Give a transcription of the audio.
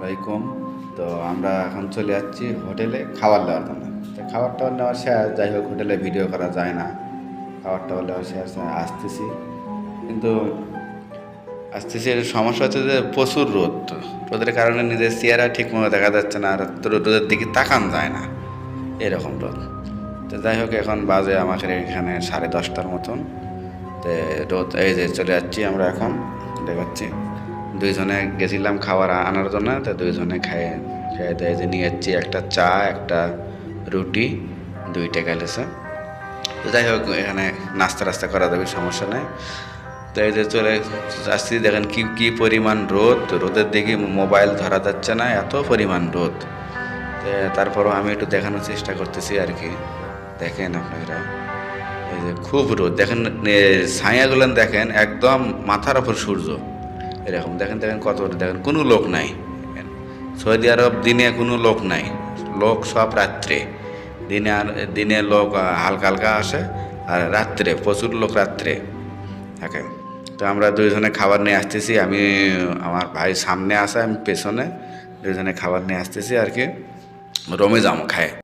আলাইকুম। তো আমরা এখন চলে যাচ্ছি হোটেলে খাবার নেওয়ার জন্য। তো খাবার টাবার নেওয়ার শেষ যাই হোক, হোটেলে ভিডিও করা যায় না। খাবার টাবার নেওয়ার শেষ আসতেছি। কিন্তু আসতেছি সমস্যা হচ্ছে যে প্রচুর রোদ। রোদের কারণে নিজের চেহারা ঠিকমতো দেখা যাচ্ছে না, আর রোদের দিকে তাকান যায় না। এরকম রোদ। তো যাই হোক, এখন বাজে আমাদের এখানে সাড়ে দশটার মতন। তো রোদ এই যে চলে যাচ্ছি আমরা এখন। দেখাচ্ছি দুইজনে গেছিলাম খাবার আনার জন্য, তো দুইজনে খাইয়ে খাইয়ে দেয় যে নিয়ে যাচ্ছি একটা চা, একটা রুটি, দুইটা গেলেছে তো যাই হোক, এখানে নাস্তা রাস্তা করা যাবে, সমস্যা নেই। তো এই যে চলে আসছি, দেখেন কি কি পরিমাণ রোদ। রোদের দিকে মোবাইল ধরা যাচ্ছে না, এত পরিমাণ রোদ। তারপরও আমি একটু দেখানোর চেষ্টা করতেছি আর কি। দেখেন আপনারা, এই যে খুব রোদ। দেখেন ছায়াগুলো দেখেন, একদম মাথার ওপর সূর্য। এরকম। দেখেন দেখেন কত দেখেন, কোনো লোক নাই। সৌদি আরব দিনে কোনো লোক নাই। লোক সব রাত্রে। দিনে আর, দিনে লোক হালকা হালকা আসে আর রাত্রে, প্রচুর লোক রাত্রে। থাকে তো আমরা দুইজনে খাবার নিয়ে আসতেছি। আমি, আমার ভাই সামনে আসে আমি পেছনে। দুইজনে খাবার নিয়ে আসতেছি আর কি। রমে যাম খায়।